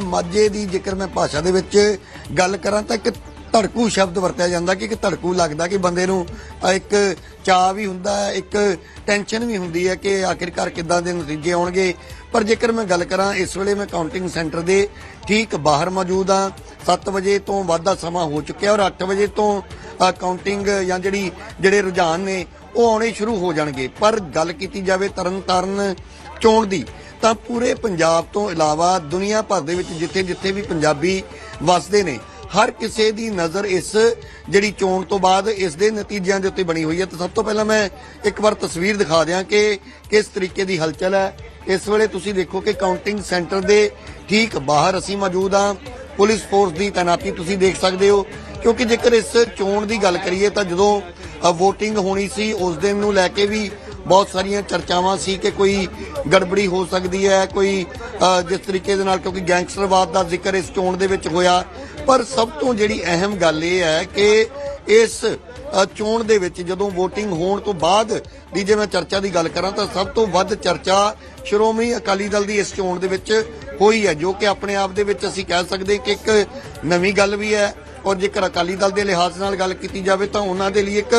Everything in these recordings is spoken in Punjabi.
ਮਾਝੇ ਦੀ ਜੇਕਰ ਮੈਂ ਭਾਸ਼ਾ ਦੇ ਵਿੱਚ ਗੱਲ ਕਰਾਂ ਤਾਂ ਇੱਕ ਧੜਕੂ ਸ਼ਬਦ ਵਰਤਿਆ ਜਾਂਦਾ ਕਿ ਇੱਕ ਧੜਕੂ ਲੱਗਦਾ ਕਿ ਬੰਦੇ ਨੂੰ ਇੱਕ ਚਾਹ ਵੀ ਹੁੰਦਾ ਹੈ ਇੱਕ ਟੈਨਸ਼ਨ ਵੀ ਹੁੰਦੀ ਹੈ ਕਿ ਆਖਿਰਕਾਰ ਕਿੱਦਾਂ ਦੇ ਨਤੀਜੇ ਆਉਣਗੇ। ਪਰ ਜੇਕਰ ਮੈਂ ਗੱਲ ਕਰਾਂ, ਇਸ ਵੇਲੇ ਮੈਂ ਕਾਊਂਟਿੰਗ ਸੈਂਟਰ ਦੇ ਠੀਕ ਬਾਹਰ ਮੌਜੂਦ ਹਾਂ। 7 ਵਜੇ ਤੋਂ ਵੱਧ ਦਾ ਸਮਾਂ ਹੋ ਚੁੱਕਿਆ ਔਰ 8 ਵਜੇ ਤੋਂ ਕਾਊਂਟਿੰਗ ਜਾਂ ਜਿਹੜੀ, ਜਿਹੜੇ ਰੁਝਾਨ ਨੇ, ਉਹ ਆਉਣੇ ਸ਼ੁਰੂ ਹੋ ਜਾਣਗੇ। ਪਰ ਗੱਲ ਕੀਤੀ ਜਾਵੇ ਤਰਨ ਤਾਰਨ ਚੋਣ ਦੀ ਤਾਂ ਪੂਰੇ ਪੰਜਾਬ ਤੋਂ ਇਲਾਵਾ ਦੁਨੀਆ ਭਰ ਦੇ ਵਿੱਚ ਜਿੱਥੇ-ਜਿੱਥੇ ਵੀ ਪੰਜਾਬੀ ਵਸਦੇ ਨੇ, ਹਰ ਕਿਸੇ ਦੀ ਨਜ਼ਰ ਇਸ ਜਿਹੜੀ ਚੋਣ ਤੋਂ ਬਾਅਦ ਇਸ ਦੇ ਨਤੀਜਿਆਂ ਦੇ ਉੱਤੇ ਬਣੀ ਹੋਈ ਹੈ। ਤਾਂ ਸਭ ਤੋਂ ਪਹਿਲਾਂ ਮੈਂ ਇੱਕ ਵਾਰ ਤਸਵੀਰ ਦਿਖਾ ਦਿਆਂ ਕਿ ਕਿਸ ਤਰੀਕੇ ਦੀ ਹਲਚਲ ਹੈ। ਇਸ ਵੇਲੇ ਤੁਸੀਂ ਦੇਖੋ ਕਿ ਕਾਊਂਟਿੰਗ ਸੈਂਟਰ ਦੇ ਠੀਕ ਬਾਹਰ ਅਸੀਂ ਮੌਜੂਦ ਹਾਂ। ਪੁਲਿਸ ਫੋਰਸ ਦੀ ਤਾਇਨਾਤੀ ਤੁਸੀਂ ਦੇਖ ਸਕਦੇ ਹੋ, ਕਿਉਂਕਿ ਜੇਕਰ ਇਸ ਚੋਣ ਦੀ ਗੱਲ ਕਰੀਏ ਤਾਂ ਜਦੋਂ ਵੋਟਿੰਗ ਹੋਣੀ ਸੀ, ਉਸ ਦਿਨ ਨੂੰ ਲੈ ਕੇ ਵੀ ਬਹੁਤ ਸਾਰੀਆਂ ਚਰਚਾਵਾਂ ਸੀ ਕਿ ਕੋਈ ਗੜਬੜੀ ਹੋ ਸਕਦੀ ਹੈ, ਕੋਈ ਜਿਸ ਤਰੀਕੇ ਦੇ ਨਾਲ ਕਿਉਂਕਿ ਗੈਂਗਸਟਰਵਾਦ ਦਾ ਜ਼ਿਕਰ ਇਸ ਚੋਣ ਦੇ ਵਿੱਚ ਹੋਇਆ। ਪਰ ਸਭ ਤੋਂ ਜਿਹੜੀ ਅਹਿਮ ਗੱਲ ਇਹ ਹੈ ਕਿ ਇਸ ਚੋਣ ਦੇ ਵਿੱਚ ਜਦੋਂ VOTING ਹੋਣ ਤੋਂ ਬਾਅਦ ਦੀ ਜੇ ਮੈਂ ਚਰਚਾ ਦੀ ਗੱਲ ਕਰਾਂ ਤਾਂ ਸਭ ਤੋਂ ਵੱਧ ਚਰਚਾ ਸ਼੍ਰੋਮਣੀ ਅਕਾਲੀ ਦਲ ਦੀ ਇਸ ਚੋਣ ਦੇ ਵਿੱਚ ਹੋਈ ਹੈ, ਜੋ ਕਿ ਆਪਣੇ ਆਪ ਦੇ ਵਿੱਚ ਅਸੀਂ ਕਹਿ ਸਕਦੇ ਕਿ ਇੱਕ ਨਵੀਂ ਗੱਲ ਵੀ ਹੈ। ਔਰ ਜੇਕਰ ਅਕਾਲੀ ਦਲ ਦੇ ਲਿਹਾਜ਼ ਨਾਲ ਗੱਲ ਕੀਤੀ ਜਾਵੇ ਤਾਂ ਉਹਨਾਂ ਦੇ ਲਈ ਇੱਕ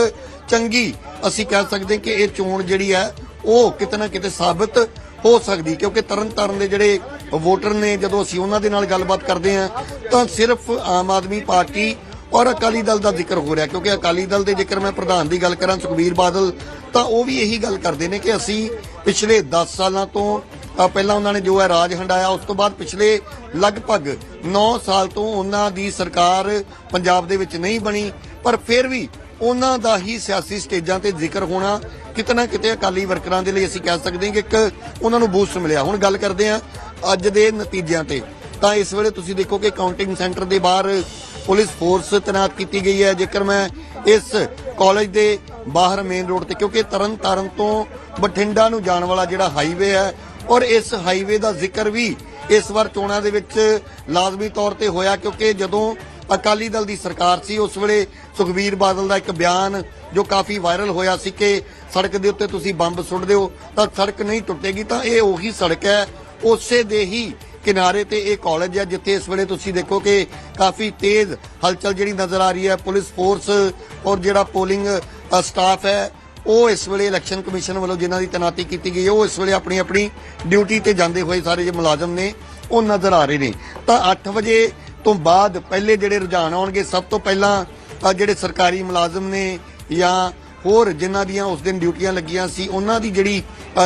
ਚੰਗੀ। ਅਸੀਂ ਕਹਿ ਸਕਦੇ ਕਿ ਇਹ ਚੋਣ ਜਿਹੜੀ ਹੈ ਉਹ ਕਿਤੇ ਨਾ ਕਿਤੇ ਸਾਬਤ ਹੋ ਸਕਦੀ, ਕਿਉਂਕਿ ਤਰਨ ਤਾਰਨ ਦੇ ਜਿਹੜੇ ਵੋਟਰ ਨੇ, ਜਦੋਂ ਅਸੀਂ ਉਹਨਾਂ ਦੇ ਨਾਲ ਗੱਲਬਾਤ ਕਰਦੇ ਹਾਂ, ਤਾਂ ਸਿਰਫ ਆਮ ਆਦਮੀ ਪਾਰਟੀ ਔਰ ਅਕਾਲੀ ਦਲ ਦਾ ਜ਼ਿਕਰ ਹੋ ਰਿਹਾ, ਕਿਉਂਕਿ ਅਕਾਲੀ ਦਲ ਦੇ ਜੇਕਰ ਮੈਂ ਪ੍ਰਧਾਨ ਦੀ ਗੱਲ ਕਰਾਂ, ਸੁਖਬੀਰ ਬਾਦਲ, ਤਾਂ ਉਹ ਵੀ ਇਹੀ ਗੱਲ ਕਰਦੇ ਨੇ ਕਿ ਅਸੀਂ ਪਿਛਲੇ 10 ਸਾਲਾਂ ਤੋਂ ਪਹਿਲਾਂ ਉਹਨਾਂ ਨੇ ਜੋ ਹੈ ਰਾਜ ਹੰਡਾਇਆ, ਉਸ ਤੋਂ ਬਾਅਦ ਪਿਛਲੇ ਲਗਭਗ 9 ਸਾਲ ਤੋਂ ਉਹਨਾਂ ਦੀ ਸਰਕਾਰ ਪੰਜਾਬ ਦੇ ਵਿੱਚ ਨਹੀਂ ਬਣੀ, ਪਰ ਫਿਰ ਵੀ ਉਹਨਾਂ ਦਾ ਹੀ ਸਿਆਸੀ ਸਟੇਜਾਂ ਤੇ ਜ਼ਿਕਰ ਹੋਣਾ ਕਿਤੇ ਨਾ ਕਿਤੇ ਅਕਾਲੀ ਵਰਕਰਾਂ ਦੇ ਲਈ ਅਸੀਂ ਕਹਿ ਸਕਦੇ ਹਾਂ ਕਿ ਇੱਕ ਉਹਨਾਂ ਨੂੰ ਬੂਸਟ ਮਿਲਿਆ। ਹੁਣ ਗੱਲ ਕਰਦੇ ਹਾਂ ਅੱਜ ਦੇ ਨਤੀਜਿਆਂ ਤੇ। ਤਾਂ ਇਸ ਵੇਲੇ ਤੁਸੀਂ ਦੇਖੋ ਕਿ ਕਾਊਂਟਿੰਗ ਸੈਂਟਰ ਦੇ ਬਾਹਰ ਪੁਲਿਸ ਫੋਰਸ ਤੈਨਾਤ ਕੀਤੀ ਗਈ ਹੈ। ਜੇਕਰ ਮੈਂ ਇਸ ਕਾਲਜ ਦੇ ਬਾਹਰ ਮੇਨ ਰੋਡ ਤੇ, ਕਿਉਂਕਿ ਤਰਨ ਤਾਰਨ ਤੋਂ ਬਠਿੰਡਾ ਨੂੰ ਜਾਣ ਵਾਲਾ ਜਿਹੜਾ ਹਾਈਵੇ ਹੈ ਔਰ ਇਸ ਹਾਈਵੇ ਦਾ ਜ਼ਿਕਰ ਵੀ ਇਸ ਵਾਰ ਚੋਣਾਂ ਦੇ ਵਿੱਚ ਲਾਜ਼ਮੀ ਤੌਰ ਤੇ ਹੋਇਆ, ਕਿਉਂਕਿ ਜਦੋਂ ਅਕਾਲੀ ਦਲ ਦੀ ਸਰਕਾਰ ਸੀ। ਉਸ ਵੇਲੇ ਸੁਖਬੀਰ ਬਾਦਲ ਦਾ ਇੱਕ ਬਿਆਨ ਜੋ ਕਾਫੀ ਵਾਇਰਲ ਹੋਇਆ ਸੀ ਕਿ ਸੜਕ ਦੇ ਉੱਤੇ ਤੁਸੀਂ ਬੰਬ ਸੁੱਟ ਦਿਓ ਤਾਂ ਸੜਕ ਨਹੀਂ ਟੁੱਟੇਗੀ, ਤਾਂ ਇਹ ਉਹੀ ਸੜਕ ਹੈ। ਉਸੇ ਦੇ ਹੀ ਕਿਨਾਰੇ ਤੇ ਇਹ ਕਾਲਜ ਹੈ, ਜਿੱਥੇ ਇਸ ਵੇਲੇ ਤੁਸੀਂ ਦੇਖੋ ਕਿ ਕਾਫੀ ਤੇਜ਼ ਹਲਚਲ ਜਿਹੜੀ ਨਜ਼ਰ ਆ ਰਹੀ ਹੈ, ਪੁਲਿਸ ਫੋਰਸ ਔਰ ਜਿਹੜਾ ਪੋਲਿੰਗ ਸਟਾਫ ਹੈ, ਉਹ ਇਸ ਵੇਲੇ ਇਲੈਕਸ਼ਨ ਕਮਿਸ਼ਨ ਵੱਲੋਂ ਜਿਨ੍ਹਾਂ ਦੀ ਤੈਨਾਤੀ ਕੀਤੀ ਗਈ ਹੈ, ਉਹ ਇਸ ਵੇਲੇ ਆਪਣੀ ਆਪਣੀ ਡਿਊਟੀ ਤੇ ਜਾਂਦੇ ਹੋਏ ਸਾਰੇ ਜੇ ਮੁਲਾਜ਼ਮ ਨੇ, ਉਹ ਨਜ਼ਰ ਆ ਰਹੇ ਨੇ। ਤਾਂ 8 ਵਜੇ ਤੋਂ ਬਾਅਦ ਪਹਿਲੇ ਜਿਹੜੇ ਰੁਝਾਨ ਆਉਣਗੇ ਸਭ ਤੋਂ ਪਹਿਲਾਂ ਜਿਹੜੇ ਸਰਕਾਰੀ ਮੁਲਾਜ਼ਮ ਨੇ ਜਾਂ ਹੋਰ ਜਿਨ੍ਹਾਂ ਦੀਆਂ ਉਸ ਦਿਨ ਡਿਊਟੀਆਂ ਲੱਗੀਆਂ ਸੀ ਉਹਨਾਂ ਦੀ ਜਿਹੜੀ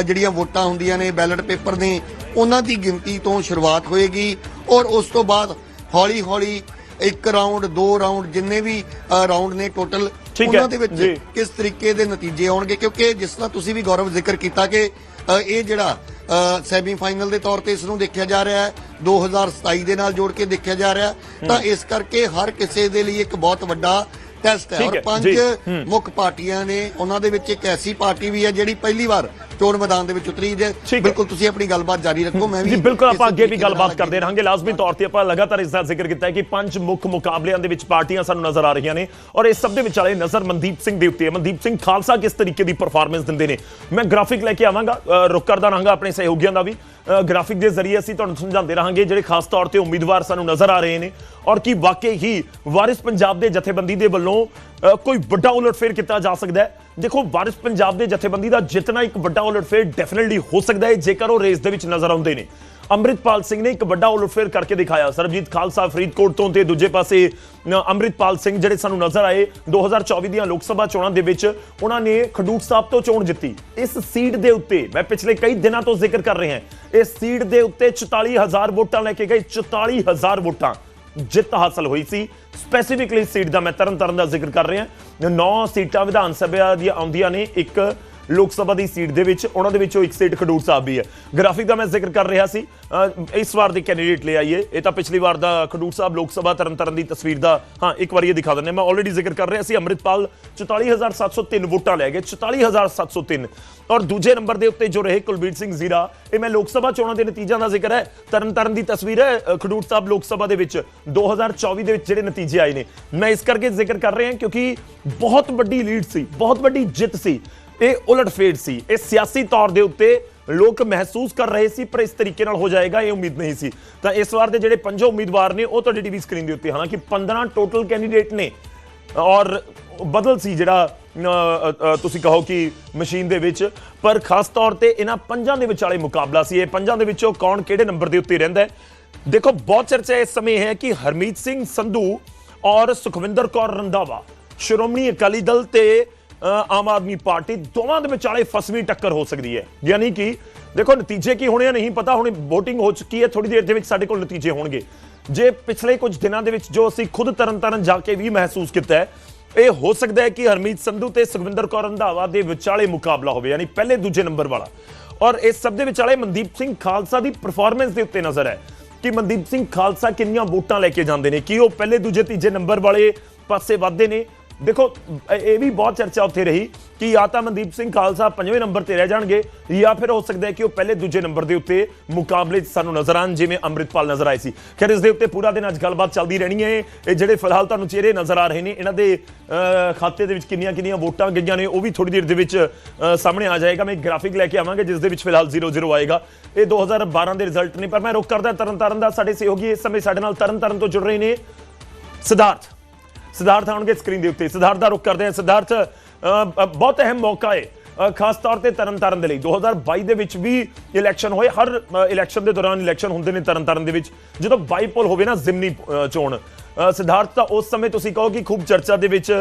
ਜਿਹੜੀਆਂ ਵੋਟਾਂ ਹੁੰਦੀਆਂ ਨੇ ਬੈਲਟ ਪੇਪਰ ਨੇ ਉਹਨਾਂ ਦੀ ਗਿਣਤੀ ਤੋਂ ਸ਼ੁਰੂਆਤ ਹੋਏਗੀ ਔਰ ਉਸ ਤੋਂ ਬਾਅਦ ਹੌਲੀ ਹੌਲੀ ਇੱਕ ਰਾਉਂਡ ਦੋ ਰਾਉਂਡ ਜਿੰਨੇ ਵੀ ਰਾਉਂਡ ਨੇ ਟੋਟਲ ਉਹਨਾਂ ਦੇ ਵਿੱਚ। ਕਿਸ ਤਰੀਕੇ ਦੇ ਨਤੀਜੇ ਆਉਣਗੇ ਕਿਉਂਕਿ ਜਿਸ ਤਰ੍ਹਾਂ ਤੁਸੀਂ ਵੀ ਗੌਰਵ ਜ਼ਿਕਰ ਕੀਤਾ ਕਿ ਇਹ ਜਿਹੜਾ ਸੈਮੀਫਾਈਨਲ ਦੇ ਤੌਰ ਤੇ ਇਸ ਨੂੰ ਦੇਖਿਆ ਜਾ ਰਿਹਾ ਹੈ 2027 ਦੇ ਨਾਲ ਜੋੜ ਕੇ ਦੇਖਿਆ ਜਾ ਰਿਹਾ। ਤਾਂ ਇਸ ਕਰਕੇ ਹਰ ਕਿਸੇ ਦੇ ਲਈ ਇੱਕ ਬਹੁਤ ਵੱਡਾ ਟੈਸਟ ਹੈ। ਔਰ ਪੰਜ। ਮੁੱਖ ਪਾਰਟੀਆਂ ਨੇ ਉਹਨਾਂ ਦੇ ਵਿੱਚ ਇੱਕ ਐਸੀ ਪਾਰਟੀ ਵੀ ਹੈ ਜਿਹੜੀ ਪਹਿਲੀ ਵਾਰ ਚੋਣ ਮੈਦਾਨ ਦੇ ਵਿੱਚ ਉਤਰੀ ਜੇ। ਬਿਲਕੁਲ ਤੁਸੀਂ ਆਪਣੀ ਗੱਲਬਾਤ ਜਾਰੀ ਰੱਖੋ ਮੈਂ ਵੀ ਜੀ ਬਿਲਕੁਲ ਆਪਾਂ ਅੱਗੇ ਵੀ ਗੱਲਬਾਤ ਕਰਦੇ ਰਹਾਂਗੇ। ਲਾਜ਼ਮੀ ਤੌਰ ਤੇ ਆਪਾਂ ਲਗਾਤਾਰ ਇਸ ਦਾ ਜ਼ਿਕਰ ਕੀਤਾ ਹੈ ਕਿ ਪੰਜ ਮੁੱਖ ਮੁਕਾਬਲਿਆਂ ਦੇ ਵਿੱਚ ਪਾਰਟੀਆਂ ਸਾਨੂੰ ਨਜ਼ਰ ਆ ਰਹੀਆਂ ਨੇ ਔਰ ਇਸ ਸਭ ਦੇ ਵਿਚਾਲੇ ਨਜ਼ਰ ਮਨਦੀਪ ਸਿੰਘ ਦੇ ਉੱਤੇ ਹੈ। ਮਨਦੀਪ ਸਿੰਘ ਖਾਲਸਾ ਕਿਸ ਤਰੀਕੇ ਦੀ ਪਰਫਾਰਮੈਂਸ ਦਿੰਦੇ ਨੇ? ਮੈਂ ਗ੍ਰਾਫਿਕ ਲੈ ਕੇ ਆਵਾਂਗਾ ਰੁਕ ਕਰਦਾ ਰਹਾਂਗਾ ਆਪਣੇ ਸਹਿਯੋਗੀਆਂ ਦਾ ਵੀ। ਗ੍ਰਾਫਿਕ ਦੇ ਜ਼ਰੀਏ ਅਸੀਂ ਤੁਹਾਨੂੰ ਸਮਝਾਉਂਦੇ ਰਹਾਂਗੇ ਜਿਹੜੇ ਖਾਸ ਤੌਰ ਤੇ ਉਮੀਦਵਾਰ ਸਾਨੂੰ ਨਜ਼ਰ ਆ ਰਹੇ ਨੇ ਔਰ ਕੀ ਵਾਕਈ ਹੀ ਵਾਰਿਸ ਪੰਜਾਬ ਦੇ ਜਥੇਬੰਦੀ ਦੇ ਵੱਲੋਂ ਅ, ਕੋਈ ਵੱਡਾ ਉਲਟਫੇਰ ਕੀਤਾ ਜਾ ਸਕਦਾ ਹੈ। ਦੇਖੋ ਵਾਰਿਸ ਪੰਜਾਬ ਦੇ ਜਥੇਬੰਦੀ ਦਾ ਜਿੱਤਣਾ ਇੱਕ ਵੱਡਾ ਉਲਟਫੇਰ ਡੈਫੀਨਿਟਲੀ ਹੋ ਸਕਦਾ ਹੈ ਜੇਕਰ ਉਹ ਰੇਸ ਦੇ ਵਿੱਚ ਨਜ਼ਰ ਆਉਂਦੇ ਨੇ। ਅੰਮ੍ਰਿਤਪਾਲ ਸਿੰਘ ਨੇ ਇੱਕ ਵੱਡਾ ਉਲਟਫੇਰ ਕਰਕੇ ਦਿਖਾਇਆ। ਸਰਬਜੀਤ ਖਾਲਸਾ ਫਰੀਦਕੋਟ ਤੋਂ ਤੇ ਦੂਜੇ ਪਾਸੇ ਅ, ਅੰਮ੍ਰਿਤਪਾਲ ਸਿੰਘ ਜਿਹੜੇ ਸਾਨੂੰ ਨਜ਼ਰ ਆਏ 2024 ਦੀਆਂ ਲੋਕ ਸਭਾ ਚੋਣਾਂ ਦੇ ਵਿੱਚ ਉਹਨਾਂ ਨੇ ਖਡੂਰ ਸਾਹਿਬ ਤੋਂ ਚੋਣ ਜਿੱਤੀ। ਇਸ ਸੀਟ ਦੇ ਉੱਤੇ ਮੈਂ ਪਿਛਲੇ ਕਈ ਦਿਨਾਂ ਤੋਂ ਜ਼ਿਕਰ ਕਰ ਰਿਹਾ ਇਸ ਸੀਟ ਦੇ ਉੱਤੇ 44000 ਵੋਟਾਂ ਲੈ ਕੇ ਗਏ 44000 ਵੋਟਾਂ। ਜਿੱਤ ਹਾਸਲ ਹੋਈ ਸੀ। ਸਪੈਸੀਫਿਕਲੀ ਸੀਟ ਦਾ ਮੈਂ ਤਰਨ ਤਾਰਨ ਦਾ ਜ਼ਿਕਰ ਕਰ ਰਿਹਾ। 9 ਸੀਟਾਂ ਵਿਧਾਨ ਸਭਾ ਦੀਆਂ ਆਉਂਦੀਆਂ ਨੇ। ਇੱਕ ਲੋਕ ਸਭਾ ਦੀ ਸੀਟ ਦੇ ਵਿੱਚ, ਉਹਨਾਂ ਦੇ ਵਿੱਚੋਂ ਇੱਕ ਸੀਟ ਖਡੂਰ ਸਾਹਿਬ ਵੀ ਹੈ। ਗ੍ਰਾਫਿਕ ਦਾ ਮੈਂ ਜ਼ਿਕਰ ਕਰ ਰਿਹਾ ਸੀ। ਇਸ ਵਾਰ ਦੇ ਕੈਂਡੀਡੇਟ ਲੈ ਆਈਏ। ਇਹ ਤਾਂ ਪਿਛਲੀ ਵਾਰ ਦਾ ਖਡੂਰ ਸਾਹਿਬ ਲੋਕ ਸਭਾ ਤਰਨਤਾਰਨ ਦੀ ਤਸਵੀਰ ਦਾ, ਹਾਂ, ਇੱਕ ਵਾਰ ਇਹ ਦਿਖਾ ਦਿੰਦੇ ਮੈਂ ਆਲਰੇਡੀ ਜ਼ਿਕਰ ਕਰ ਰਿਹਾ ਸੀ, ਅੰਮ੍ਰਿਤਪਾਲ 44703 ਵੋਟਾਂ ਲੈ ਗਏ 44703 ਔਰ ਦੂਜੇ ਨੰਬਰ ਦੇ ਉੱਤੇ ਜੋ ਰਹੇ ਕੁਲਬੀਰ ਸਿੰਘ ਜ਼ੀਰਾ, ਇਹ ਮੈਂ ਲੋਕ ਸਭਾ ਚੋਣਾਂ ਦੇ ਨਤੀਜਿਆਂ ਦਾ ਜ਼ਿਕਰ ਹੈ। ਤਰਨਤਾਰਨ ਦੀ ਤਸਵੀਰ ਹੈ ਖਡੂਰ ਸਾਹਿਬ ਲੋਕ ਸਭਾ ਦੇ ਵਿੱਚ 2024 ਦੇ ਵਿੱਚ ਜਿਹੜੇ ਨਤੀਜੇ ਆਏ ਨੇ। ਮੈਂ ਇਸ ਕਰਕੇ ਜ਼ਿਕਰ ਕਰ ਰਿਹਾ ਕਿਉਂਕਿ ਬਹੁਤ ਵੱਡੀ ਲੀਡ ਸੀ, ਬਹੁਤ ਵੱਡੀ ਜਿੱਤ ਸੀ। ਇਹ ਉਲਟਫੇਰ ਸੀ। ਇਹ ਸਿਆਸੀ ਤੌਰ ਦੇ ਉੱਤੇ ਲੋਕ ਮਹਿਸੂਸ ਕਰ ਰਹੇ ਸੀ, ਪਰ ਇਸ ਤਰੀਕੇ ਨਾਲ ਹੋ ਜਾਏਗਾ, ਇਹ ਉਮੀਦ ਨਹੀਂ ਸੀ। ਤਾਂ ਇਸ ਵਾਰ ਦੇ ਜਿਹੜੇ ਪੰਜੋ ਉਮੀਦਵਾਰ ਨੇ, ਉਹ ਤੁਹਾਡੀ ਟੀਵੀ ਸਕਰੀਨ ਦੇ ਉੱਤੇ। ਹਾਲਾਂਕਿ 15 ਟੋਟਲ ਕੈਂਡੀਡੇਟ ਨੇ, ਔਰ ਬਦਲ ਸੀ ਜਿਹੜਾ ਤੁਸੀਂ ਕਹੋ ਕਿ ਮਸ਼ੀਨ ਦੇ ਵਿੱਚ। ਪਰ ਖਾਸ ਤੌਰ ਤੇ ਇਹਨਾਂ ਪੰਜਾਂ ਦੇ ਵਿਚਾਲੇ ਮੁਕਾਬਲਾ ਸੀ। ਇਹ ਪੰਜਾਂ ਦੇ ਵਿੱਚੋਂ ਕੌਣ ਕਿਹੜੇ ਨੰਬਰ ਦੇ ਉੱਤੇ ਰਹਿੰਦਾ ਹੈ? ਦੇਖੋ, ਬਹੁਤ ਚਰਚਾ ਇਸ ਸਮੇਂ ਹੈ ਕਿ ਹਰਮੀਤ ਸਿੰਘ ਸੰਧੂ ਔਰ ਸੁਖਵਿੰਦਰ ਕੌਰ ਰੰਧਾਵਾ। ਸ਼੍ਰੋਮਣੀ ਅਕਾਲੀ ਦਲ ਤੇ ਆਮ ਆਦਮੀ ਪਾਰਟੀ ਦੋਵਾਂ ਦੇ ਵਿਚਾਲੇ ਫਸਵੀਂ ਟੱਕਰ ਹੋ ਸਕਦੀ ਹੈ। ਯਾਨੀ ਕਿ ਦੇਖੋ, ਨਤੀਜੇ ਕੀ ਹੋਣੇ ਆ ਨਹੀਂ ਪਤਾ, ਹੁਣ VOTING ਹੋ ਚੁੱਕੀ ਹੈ ਥੋੜੀ ਦੇਰ ਦੇ ਵਿੱਚ ਸਾਡੇ ਕੋਲ ਨਤੀਜੇ ਹੋਣਗੇ। ਜੇ ਪਿਛਲੇ ਕੁਝ ਦਿਨਾਂ ਦੇ ਵਿੱਚ ਜੋ ਅਸੀਂ ਖੁਦ ਤਰਨਤਾਰਨ ਜਾ ਕੇ ਵੀ ਮਹਿਸੂਸ ਕੀਤਾ ਹੈ, ਇਹ ਹੋ ਸਕਦਾ ਹੈ ਕਿ ਹਰਮੀਤ ਸੰਧੂ ਤੇ ਸੁਖਵਿੰਦਰ ਕੌਰ ਰੰਧਾਵਾ ਦੇ ਵਿਚਾਲੇ ਮੁਕਾਬਲਾ ਹੋਵੇ, ਯਾਨੀ ਪਹਿਲੇ ਦੂਜੇ ਨੰਬਰ ਵਾਲਾ। ਔਰ ਇਸ ਸਭ ਦੇ ਵਿਚਾਲੇ ਮਨਦੀਪ ਸਿੰਘ ਖਾਲਸਾ ਦੀ ਪਰਫਾਰਮੈਂਸ ਦੇ ਉੱਤੇ ਨਜ਼ਰ ਹੈ ਕਿ ਮਨਦੀਪ ਸਿੰਘ ਖਾਲਸਾ ਕਿੰਨੀਆਂ ਵੋਟਾਂ ਲੈ ਕੇ ਜਾਂਦੇ ਨੇ, ਕੀ ਉਹ ਪਹਿਲੇ ਦੂਜੇ ਤੀਜੇ ਨੰਬਰ ਵਾਲੇ ਪਾਸੇ ਵੱਧਦੇ ਨੇ ਦੇਖੋ, ਇਹ ਵੀ ਬਹੁਤ ਚਰਚਾ ਉੱਥੇ ਰਹੀ ਕਿ ਜਾਂ ਤਾਂ ਮਨਦੀਪ ਸਿੰਘ ਖਾਲਸਾ ਪੰਜਵੇਂ ਨੰਬਰ ਤੇ ਰਹਿ ਜਾਣਗੇ, ਜਾਂ ਫਿਰ ਹੋ ਸਕਦਾ ਹੈ ਕਿ ਉਹ ਪਹਿਲੇ ਦੂਜੇ ਨੰਬਰ ਦੇ ਉੱਤੇ ਮੁਕਾਬਲੇ 'ਚ ਸਾਨੂੰ ਨਜ਼ਰ ਆਉਣ, ਜਿਵੇਂ ਅੰਮ੍ਰਿਤਪਾਲ ਨਜ਼ਰ ਆਏ ਸੀ। ਖੈਰ, ਇਸ ਦੇ ਉੱਤੇ ਪੂਰਾ ਦਿਨ ਅੱਜ ਗੱਲਬਾਤ ਚੱਲਦੀ ਰਹਿਣੀ ਹੈ। ਇਹ ਜਿਹੜੇ ਫਿਲਹਾਲ ਤੁਹਾਨੂੰ ਚਿਹਰੇ ਨਜ਼ਰ ਆ ਰਹੇ ਨੇ, ਇਹਨਾਂ ਦੇ ਖਾਤੇ ਦੇ ਵਿੱਚ ਕਿੰਨੀਆਂ ਕਿੰਨੀਆਂ ਵੋਟਾਂ ਗਈਆਂ ਨੇ, ਉਹ ਵੀ ਥੋੜੀ ਦੇਰ ਦੇ ਵਿੱਚ ਸਾਹਮਣੇ ਆ ਜਾਏਗਾ। ਮੈਂ ਇੱਕ ਗ੍ਰਾਫਿਕ ਲੈ ਕੇ ਆਵਾਂਗਾ, ਜਿਸ ਦੇ ਵਿੱਚ ਫਿਲਹਾਲ 0-0 ਆਏਗਾ। ਇਹ 2012 ਦੇ ਰਿਜ਼ਲਟ ਨੇ, ਪਰ ਮੈਂ ਰੁਕ ਕਰਦਾ ਤਰਨਤਾਰਨ ਦਾ। ਸਾਡੇ ਸਹਿਯੋਗੀ ਇਸ ਸਮੇਂ ਸਾਡੇ ਨਾਲ ਤਰਨਤਾਰਨ ਤੋਂ ਜੁੜ ਰਹੇ ਨੇ। ਸਿਧਾਰਥ। ਸਿਧਾਰਥ ਆਉਣਗੇ ਸਕਰੀਨ ਦੇ ਉੱਤੇ। ਸਿਧਾਰਥ ਦਾ ਰੁਕ ਕਰਦੇ ਹਾਂ। ਸਿਧਾਰਥ ਬਹੁਤ ਅਹਿਮ ਮੌਕਾ ਹੈ ਖਾਸ ਤੌਰ ਤੇ ਤਰਨਤਾਰਨ ਦੇ ਲਈ। 2022 ਦੇ ਵਿੱਚ ਵੀ ਇਲੈਕਸ਼ਨ ਹੋਏ। ਹਰ ਇਲੈਕਸ਼ਨ ਦੇ ਦੌਰਾਨ ਇਲੈਕਸ਼ਨ ਹੁੰਦੇ ਨੇ ਤਰਨਤਾਰਨ ਦੇ ਵਿੱਚ। ਜਦੋਂ ਬਾਈਪੋਲ ਹੋਵੇ ਨਾ ਜ਼ਿਮਨੀ ਚੋਣ ਸਿਧਾਰਥ, ਤਾਂ ਉਸ ਸਮੇਂ ਤੁਸੀਂ ਕਹੋ ਕਿ ਖੂਬ ਚਰਚਾ ਦੇ ਵਿੱਚ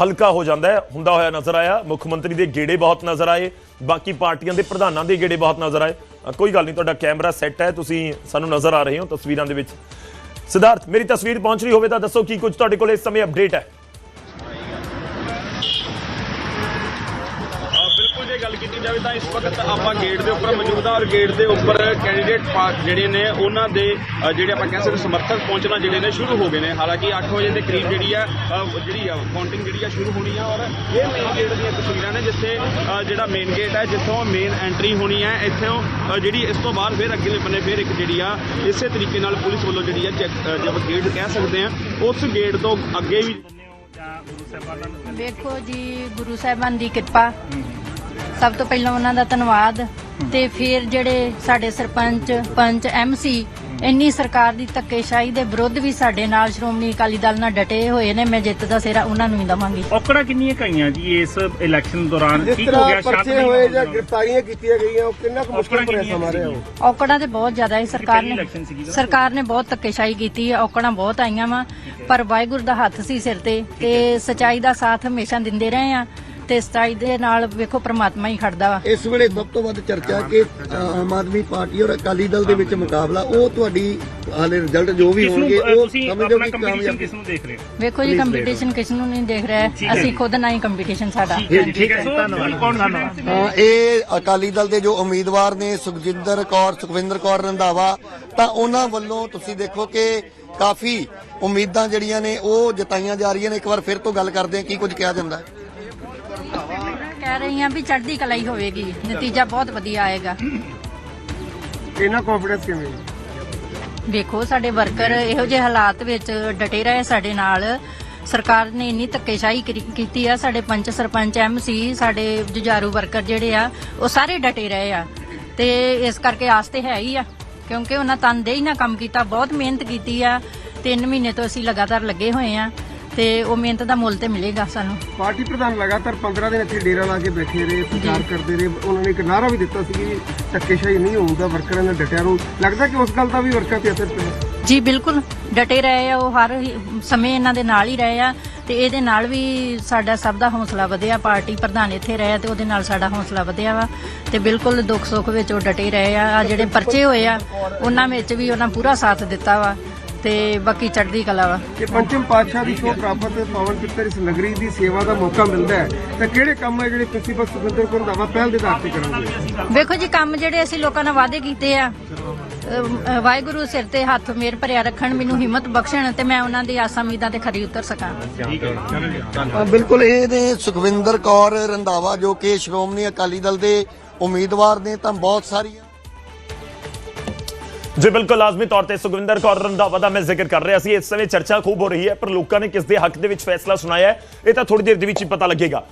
ਹਲਕਾ ਹੋ ਜਾਂਦਾ ਹੈ। ਹੁੰਦਾ ਹੋਇਆ ਨਜ਼ਰ ਆਇਆ। ਮੁੱਖ ਮੰਤਰੀ ਦੇ ਗੇੜੇ ਬਹੁਤ ਨਜ਼ਰ ਆਏ। ਬਾਕੀ ਪਾਰਟੀਆਂ ਦੇ ਪ੍ਰਧਾਨਾਂ ਦੇ ਗੇੜੇ ਬਹੁਤ ਨਜ਼ਰ ਆਏ। ਕੋਈ ਗੱਲ ਨਹੀਂ, ਤੁਹਾਡਾ ਕੈਮਰਾ ਸੈੱਟ ਹੈ। ਤੁਸੀਂ ਸਾਨੂੰ ਨਜ਼ਰ ਆ ਰਹੇ ਹੋ ਤਸਵੀਰਾਂ ਦੇ ਵਿੱਚ। ਸਿਧਾਰਥ, ਮੇਰੀ ਤਸਵੀਰ ਪਹੁੰਚ ਰਹੀ ਹੋਵੇ ਤਾਂ ਦੱਸੋ ਕੀ ਕੁਝ ਤੁਹਾਡੇ ਕੋਲ ਇਸ ਸਮੇਂ ਅਪਡੇਟ ਹੈ। ਜਾਵੇ ਤਾਂ ਇਸ ਵਕਤ ਆਪਾਂ ਗੇਟ ਦੇ ਉੱਪਰ ਮੌਜੂਦ ਹਾਂ ਔਰ ਗੇਟ ਦੇ ਉੱਪਰ ਕੈਂਡੀਡੇਟ ਜਿਹੜੇ ਨੇ ਉਹਨਾਂ ਦੇ ਜਿਹੜੇ ਆਪਾਂ ਕਹਿ ਸਕਦੇ ਸਮਰਥਕ ਪਹੁੰਚਣਾ ਜਿਹੜੇ ਨੇ ਸ਼ੁਰੂ ਹੋ ਗਏ ਨੇ। ਹਾਲਾਂਕਿ 8 ਵਜੇ ਦੇ ਕਰੀਬ ਜਿਹੜੀ ਆ ਜਿਹੜੀ ਆ ਕਾਊਂਟਿੰਗ ਜਿਹੜੀ ਆ ਸ਼ੁਰੂ ਹੋਣੀ ਆ ਔਰ ਇਹ ਮੇਨ ਗੇਟ ਦੀਆਂ ਤਸਵੀਰਾਂ ਨੇ ਜਿੱਥੇ ਜਿਹੜਾ ਮੇਨ ਗੇਟ ਹੈ ਜਿੱਥੋਂ ਮੇਨ ਐਂਟਰੀ ਹੋਣੀ ਹੈ ਇੱਥੋਂ ਜਿਹੜੀ ਇਸ ਤੋਂ ਬਾਅਦ ਫਿਰ ਅੱਗੇਲੇ ਬੰਨੇ ਫਿਰ ਇੱਕ ਜਿਹੜੀ ਆ ਇਸੇ ਤਰੀਕੇ ਨਾਲ ਪੁਲਿਸ ਵੱਲੋਂ ਜਿਹੜੀ ਆ ਚੈੱਕ ਜੇ ਆਪਾਂ ਗੇਟ ਕਹਿ ਸਕਦੇ ਆ ਉਸ ਗੇਟ ਤੋਂ ਅੱਗੇ ਵੀ ਵੇਖੋ ਜੀ ਗੁਰੂ ਸਾਹਿਬਾਨ ਦੀ ਕਿਰਪਾ। ਸਭ ਤੋਂ ਪਹਿਲਾਂ ਉਹਨਾਂ ਦਾ ਧੰਨਵਾਦ ਤੇ ਫਿਰ ਜਿਹੜੇ ਸਾਡੇ ਸਰਪੰਚ ਪੰਚ ਐਮਸੀ ਇੰਨੀ ਸਰਕਾਰ ਦੀ ਧੱਕੇਸ਼ਾਹੀ ਦੇ ਵਿਰੁੱਧ ਵੀ ਸਾਡੇ ਨਾਲ ਸ਼੍ਰੋਮਣੀ ਅਕਾਲੀ ਦਲ ਨਾਲ ਡਟੇ ਹੋਏ ਨੇ ਮੈਂ ਜਿੱਤ ਦਾ ਸਿਹਰਾ ਉਹਨਾਂ ਨੂੰ ਹੀ ਦਵਾਂਗੀ। ਔਕੜਾਂ ਕਿੰਨੀਆਂ ਕਈਆਂ ਜੀ ਇਸ ਇਲੈਕਸ਼ਨ ਦੌਰਾਨ? ਜਿਸ ਕੀ ਹੋ ਗਿਆ? ਸ਼ਾਂਤ ਪਰਚੇ ਹੋਏ ਜਾਂ ਗ੍ਰਿਫਤਾਰੀਆਂ ਕੀਤੀਆਂ ਗਈਆਂ ਉਹ ਕਿੰਨਾ ਕੁ ਮੁਸ਼ਕਲ ਔਕੜਾਂ ਕਿੰਨੀਆਂ ਸਮਾਂ ਰਿਹਾ? ਸੀਗੀਆਂ? ਉਹ ਔਕੜਾਂ ਤੇ ਬਹੁਤ ਜ਼ਿਆਦਾ ਹੈ ਸਰਕਾਰ ਪਹਿਲੀ ਨੇ election ਸੀਗੀ ਨਾ। ਸਰਕਾਰ ਨੇ ਬਹੁਤ ਧੱਕੇਸ਼ਾਹੀ ਕੀਤੀ ਹੈ ਔਕੜਾਂ ਬਹੁਤ ਆਈਆਂ ਵਾ ਪਰ ਵਾਹਿਗੁਰੂ ਦਾ ਹੱਥ ਸੀ ਸਿਰ ਤੇ ਤੇ ਸਚਾਈ ਦਾ ਸਾਥ ਹਮੇਸ਼ਾ ਦਿੰਦੇ ਰਹੇ ਆ। ਤੇ ਸਚਾਈ ਦੇ ਨਾਲ ਵੇਖੋ ਪ੍ਰਮਾਤਮਾ ਹੀ ਖੜਦਾ ਵਾ। ਇਸ ਵੇਲੇ ਸਭ ਤੋਂ ਵੱਧ ਚਰਚਾ ਕਿ ਆਮ ਆਦਮੀ ਪਾਰਟੀ ਔਰ ਅਕਾਲੀ ਦਲ ਦੇ ਵਿੱਚ ਮੁਕਾਬਲਾ ਉਹ ਤੁਹਾਡੀ ਹਾਲੇ ਰਿਜ਼ਲਟ ਜੋ ਵੀ ਹੋਣਗੇ ਉਹ ਸਮਝੋ ਆਪਣਾ ਕਿ ਕੰਪੀਟੀਸ਼ਨ ਕਿਸ ਨੂੰ ਦੇਖ ਰਹੇ ਹੋ? ਵੇਖੋ ਜੀ ਕੰਪੀਟੀਸ਼ਨ ਕਿਸ ਨੂੰ ਨਹੀਂ ਦੇਖ ਰਿਹਾ ਅਸੀਂ। ਖੁਦ ਨਾਲ ਹੀ ਕੰਪੀਟੀਸ਼ਨ ਸਾਡਾ। ਠੀਕ ਹੈ ਜੀ ਠੀਕ ਹੈ। ਧੰਨਵਾਦ। ਧੰਨਵਾਦ। ਹਾਂ ਇਹ ਅਕਾਲੀ ਦਲ ਦੇ ਜੋ ਉਮੀਦਵਾਰ ਨੇ ਸੁਖਜਿੰਦਰ ਕੌਰ ਸੁਖਵਿੰਦਰ ਕੌਰ ਰੰਧਾਵਾ ਤਾਂ ਉਹਨਾਂ ਵੱਲੋਂ ਤੁਸੀਂ ਦੇਖੋ ਕਿ ਕਾਫੀ ਉਮੀਦਾਂ ਜਿਹੜੀਆਂ ਨੇ ਉਹ ਜਤਾਈਆਂ ਜਾ ਰਹੀਆਂ ਨੇ। ਇੱਕ ਵਾਰ ਫਿਰ ਤੋਂ ਗੱਲ ਕਰਦੇ ਹਾਂ ਕੀ ਕੁਝ ਕਿਹਾ ਜਾਂਦਾ ਹੈ। ਕਹਿ ਰਹੀ ਹਾਂ ਵੀ ਚੜ੍ਹਦੀ ਕਲਾ ਹੀ ਹੋਵੇਗੀ। ਨਤੀਜਾ ਬਹੁਤ ਵਧੀਆ ਆਏਗਾ। ਇੰਨਾ ਕੰਫੀਡੈਂਸ ਕਿਵੇਂ ਵੇਖੋ ਸਾਡੇ ਵਰਕਰ ਇਹੋ ਜਿਹੇ ਹਾਲਾਤ ਵਿੱਚ ਡਟੇ ਰਹੇ ਸਾਡੇ ਨਾਲ। ਸਰਕਾਰ ਨੇ ਇੰਨੀ ਧੱਕੇਸ਼ਾਹੀ ਕਰੀ- ਕੀਤੀ ਆ। ਸਾਡੇ ਪੰਚ ਸਰਪੰਚ ਐਮਸੀ ਸਾਡੇ ਜੁਝਾਰੂ ਵਰਕਰ ਜਿਹੜੇ ਆ ਉਹ ਸਾਰੇ ਡਟੇ ਰਹੇ ਆ। ਤੇ ਇਸ ਕਰਕੇ ਆਸ ਤੇ ਹੈ ਹੀ ਆ ਕਿਉਂਕਿ ਉਹਨਾਂ ਤਨਦੇਹੀ ਨਾਲ ਕੰਮ ਕੀਤਾ ਬਹੁਤ ਮਿਹਨਤ ਕੀਤੀ ਆ। 3 ਮਹੀਨੇ ਤੋਂ ਅਸੀਂ ਲਗਾਤਾਰ ਲੱਗੇ ਹੋਏ ਆ। ਤੇ ਉਹ ਮਿਹਨਤ ਦਾ ਮੁੱਲ ਤੇ ਮਿਲੇਗਾ ਸਾਨੂੰ। ਪਾਰਟੀ ਪ੍ਰਧਾਨ ਲਗਾਤਾਰ 15 ਦਿਨ ਇੱਥੇ ਡੇਰਾ ਲਾ ਕੇ ਬੈਠੇ ਰਹੇ ਪ੍ਰਚਾਰ ਕਰਦੇ ਰਹੇ। ਉਹਨਾਂ ਨੇ ਇੱਕ ਨਾਰਾ ਵੀ ਦਿੱਤਾ ਸੀ ਕਿ ਧੱਕੇਸ਼ਾਹੀ ਨਹੀਂ ਹੋਊਗਾ ਵਰਕਰਾਂ ਨੇ ਡਟਿਆ ਰਹੋ। ਲੱਗਦਾ ਕਿ ਉਸ ਗੱਲ ਦਾ ਵੀ ਵਰਕਰਾਂ ਤੇ ਅਸਰ ਪਿਆ। ਜੀ ਬਿਲਕੁਲ। ਡਟੇ ਰਹੇ ਆ ਉਹ ਹਰ ਸਮੇਂ ਇਹਨਾਂ ਦੇ ਨਾਲ ਹੀ ਰਹੇ ਆ ਤੇ ਇਹਦੇ ਨਾਲ ਵੀ ਸਾਡਾ ਸਭ ਦਾ ਹੌਸਲਾ ਵਧਿਆ। ਪਾਰਟੀ ਪ੍ਰਧਾਨ ਇੱਥੇ ਰਹੇ ਆ ਤੇ ਉਹਦੇ ਨਾਲ ਸਾਡਾ ਹੌਸਲਾ ਵਧਿਆ ਵਾ ਤੇ ਬਿਲਕੁਲ ਦੁੱਖ ਸੁੱਖ ਵਿੱਚ ਉਹ ਡਟੇ ਰਹੇ ਆ। ਆ ਜਿਹੜੇ ਪਰਚੇ ਹੋਏ ਆ ਉਹਨਾਂ ਵਿੱਚ ਵੀ ਉਹਨਾਂ ਪੂਰਾ ਸਾਥ ਦਿੱਤਾ ਵਾ। ਤੇ ਬਾਕੀ ਚੜ੍ਹਦੀ ਕਲਾ ਵਾ। ਕਿ ਪੰਚਮ ਪਾਤਸ਼ਾਹ ਦੀ ਸ਼ੋਅ ਪ੍ਰਾਪਤ ਪਾਵਨ ਪਿੱਤਰ ਇਸ ਨਗਰੀ ਦੀ ਸੇਵਾ ਦਾ ਮੌਕਾ ਮਿਲਦਾ ਹੈ। ਤਾਂ ਕਿਹੜੇ ਕੰਮ ਹੈ ਜਿਹੜੇ ਪ੍ਰਿੰਸੀਪਲ ਸੁਖਿੰਦਰ ਕੌਰ ਰੰਧਾਵਾ ਪਹਿਲ ਦੇ ਆਧਾਰ ਤੇ ਕਰਨਗੇ ਵੇਖੋ ਜੀ ਕੰਮ ਜਿਹੜੇ ਅਸੀਂ ਲੋਕਾਂ ਨਾਲ ਵਾਅਦੇ ਕੀਤੇ ਆ ਅਮ, ਅ, ਵਾਹਿਗੁਰੂ ਸਿਰ ਤੇ ਹੱਥ ਮੇਰ ਭਰਿਆ ਰੱਖਣ ਮੈਨੂੰ ਹਿੰਮਤ ਬਖਸ਼ਣ ਤੇ ਮੈਂ ਉਹਨਾਂ ਦੀ ਆਸਾਂ ਉਮੀਦਾਂ ਤੇ ਖਰੀ ਉਤਰ ਸਕਾਂ। ਹਾਂ, ਬਿਲਕੁਲ ਇਹ ਨੇ ਸੁਖਵਿੰਦਰ ਕੌਰ ਰੰਧਾਵਾ ਜੋ ਕਿ ਸ਼੍ਰੋਮਣੀ ਅਕਾਲੀ ਦਲ ਦੇ ਉਮੀਦਵਾਰ ਨੇ ਤਾਂ ਬਹੁਤ ਸਾਰੀਆਂ ਜੀ, ਬਿਲਕੁਲ ਲਾਜ਼ਮੀ ਤੌਰ ਤੇ ਸੁਖਵਿੰਦਰ ਕੌਰ ਰੰਧਾਵਾ ਦਾ ਮੈਂ ਜ਼ਿਕਰ ਕਰ ਰਿਹਾ ਸੀ। ਇਸ ਸਮੇਂ ਚਰਚਾ ਖੂਬ ਹੋ ਰਹੀ ਹੈ, ਪਰ ਲੋਕਾਂ ਨੇ ਕਿਸ ਦੇ ਹੱਕ ਦੇ ਵਿੱਚ ਫੈਸਲਾ ਸੁਣਾਇਆ ਹੈ, ਇਹ ਤਾਂ ਥੋੜੀ ਦੇਰ ਦੇ ਵਿੱਚ ਹੀ ਪਤਾ ਲੱਗੇਗਾ।